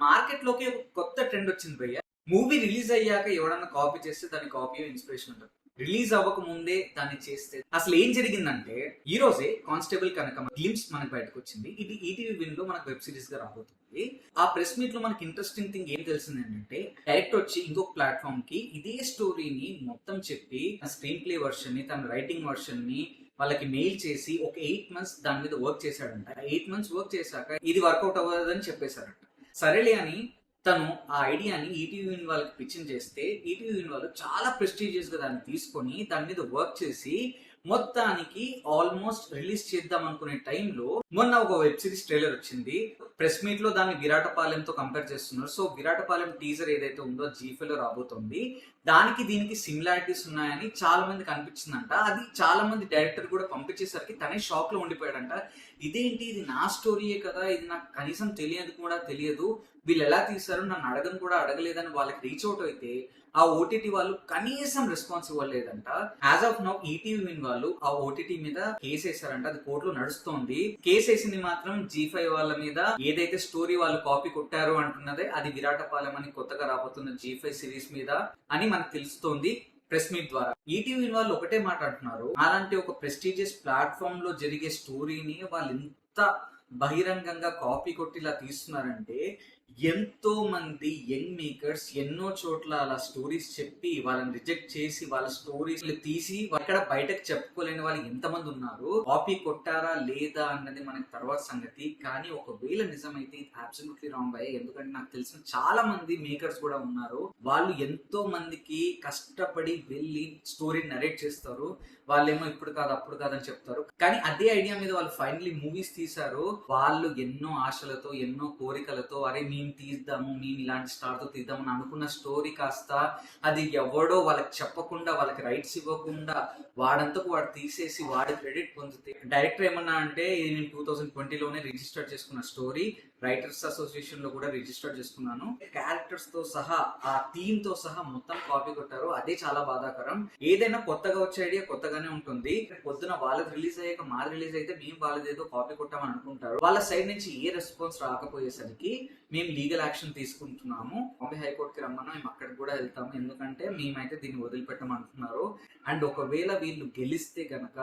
మార్కెట్లోకి ఒక కొత్త ట్రెండ్ వచ్చింది భయ్య. మూవీ రిలీజ్ అయ్యాక ఎవడన్నా కాపీ చేస్తే దాని కాపీ ఇన్స్పిరేషన్ ఉంటుంది. రిలీజ్ అవ్వక ముందే దాన్ని చేస్తే అసలు ఏం జరిగిందంటే ఈ రోజే కానిస్టేబుల్ కనుక గ్లిమ్స్ మనకు బయటకు వచ్చింది. ఇది ఈటీవీ విన్లో మనకు వెబ్ సిరీస్గా రాబోతుంది. ఆ ప్రెస్ మీట్లో మనకి ఇంట్రెస్టింగ్ థింగ్ ఏం తెలిసింది ఏంటంటే డైరెక్ట్ వచ్చి ఇంకొక ప్లాట్ఫామ్కి ఇదే స్టోరీని మొత్తం చెప్పి స్క్రీన్ ప్లే వర్షన్ని తన రైటింగ్ వర్షన్ని వాళ్ళకి మెయిల్ చేసి ఒక ఎయిట్ మంత్స్ దాని మీద వర్క్ చేశాడంట. ఎయిట్ మంత్స్ వర్క్ చేశాక ఇది వర్కౌట్ అవ్వదని చెప్పేశారంట. సరేలే అని తను ఆ ఐడియాని ఈటీవీ వాళ్ళకి పిచ్చింగ్ చేస్తే ఈటీవీ వాళ్ళు చాలా ప్రెస్టీజియస్గా దాన్ని తీసుకొని దాని మీద వర్క్ చేసి మొత్తానికి ఆల్మోస్ట్ రిలీజ్ చేద్దాం అనుకునే టైంలో మొన్న ఒక వెబ్ సిరీస్ ట్రైలర్ వచ్చింది. ప్రెస్ మీట్లో దాన్ని విరాటపాలెంతో కంపేర్ చేస్తున్నారు. సో విరాటపాలెం టీజర్ ఏదైతే ఉందో జీఫే లో రాబోతోంది దానికి దీనికి సిమిలారిటీస్ ఉన్నాయని చాలా మందికి అనిపించిందంట అది చాలా మంది డైరెక్టర్ కూడా పంపించేసరికి తనే షాక్లో ఉండిపోయాడంట. ఇదేంటి? ఇది నా స్టోరీయే కదా. ఇది నాకు కనీసం తెలియదు కూడా తెలియదు. వీళ్ళు ఎలా తీశారు నన్ను అడగను కూడా అడగలేదని వాళ్ళకి రీచ్ అవుట్ అయితే ఆ ఓటీటీ వాళ్ళు కనీసం response ఇవ్వలేదంట. As of now ETV win వాళ్ళు ఆ ఓటీటీ మీద కేసు వేసారంట అది కోర్టులో నడుస్తోంది. కేసు వేసింది మాత్రం జీ ఫైవ్ వాళ్ళ మీద. ఏదైతే స్టోరీ వాళ్ళు కాపీ కొట్టారు అంటున్నదే అది విరాటపాలెం అని కొత్తగా రాబోతున్న జీ ఫైవ్ సిరీస్ మీద అని మనకు తెలుస్తోంది ప్రెస్ మీట్ ద్వారా. ఈటీవీ వాళ్ళు ఒకటే మాట అంటున్నారు అలాంటి ఒక ప్రెస్టీజియస్ ప్లాట్ఫామ్లో జరిగే స్టోరీని వాళ్ళు ఎంత బహిరంగంగా కాపీ కొట్టి ఇలా తీస్తున్నారంటే ఎంతో మంది యంగ్ మేకర్స్ ఎన్నో చోట్ల అలా స్టోరీస్ చెప్పి వాళ్ళని రిజెక్ట్ చేసి వాళ్ళ స్టోరీస్ తీసి ఎక్కడ బయటకు చెప్పుకోలేని వాళ్ళు ఎంతమంది ఉన్నారు? కాపీ కొట్టారా లేదా అన్నది మనకి తర్వాత సంగతి. కానీ ఒకవేళ నిజమైతే ఇది అబ్సల్యూట్లీ రాంగ్ అయ్యే. ఎందుకంటే నాకు తెలిసిన చాలా మంది మేకర్స్ కూడా ఉన్నారు. వాళ్ళు ఎంతో మందికి కష్టపడి వెళ్ళి స్టోరీ నరేట్ చేస్తారు. వాళ్ళేమో ఇప్పుడు కాదు అప్పుడు కాదని చెప్తారు. కానీ అదే ఐడియా మీద వాళ్ళు ఫైనలీ మూవీస్ తీశారు. వాళ్ళు ఎన్నో ఆశలతో ఎన్నో కోరికలతో అరే మేము తీద్దాము మేము ఇలాంటి స్టార్తో తీద్దామని అనుకున్న స్టోరీ కాస్త అది ఎవడో వాళ్ళకి చెప్పకుండా వాళ్ళకి రైట్స్ ఇవ్వకుండా వాడంతకు వాడు తీసేసి వాడి క్రెడిట్ పొందితే డైరెక్టర్ ఏమన్నా అంటే ఇది నేను టూ థౌసండ్ ట్వంటీలోనే రిజిస్టర్ చేసుకున్న స్టోరీ రైటర్స్ అసోసియేషన్లో కూడా రిజిస్టర్ చేసుకున్నాను. క్యారెక్టర్స్తో సహా ఆ థీమ్తో సహా మొత్తం కాపీ కొట్టారు. అదే చాలా బాధాకరం. ఏదైనా కొత్తగా వచ్చే ఐడియా కొత్తగానే ఉంటుంది. పొద్దున వాళ్ళది రిలీజ్ అయ్యాక మాది రిలీజ్ అయితే మేము వాళ్ళది ఏదో కాపీ కొట్టామని అనుకుంటారు. వాళ్ళ సైడ్ నుంచి ఏ రెస్పాన్స్ రాకపోయేసరికి మేము లీగల్ యాక్షన్ తీసుకుంటున్నాము. బాంబే హైకోర్టుకి రమ్మన్నా. మేము అక్కడికి కూడా వెళ్తాము. ఎందుకంటే మేమైతే దీన్ని వదిలిపెట్టమంటున్నారు. అండ్ ఒకవేళ వీళ్ళు గెలిస్తే గనక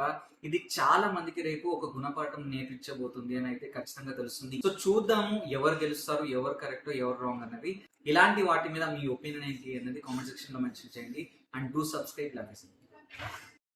ఇది చాలా మందికి రేపు ఒక గుణపాఠం నేర్పించబోతుంది అని అయితే ఖచ్చితంగా తెలుస్తుంది. సో చూద్దాము ఎవరు గెలుస్తారు ఎవరు కరెక్ట్ ఎవరు రాంగ్ అన్నది ఇలాంటి వాటి మీద మీ ఒపీనియన్ ఏంటి అనేది కామెంట్ సెక్షన్లో మెన్షన్ చేయండి. అండ్ డూ సబ్స్క్రైబ్ లభిస్తుంది.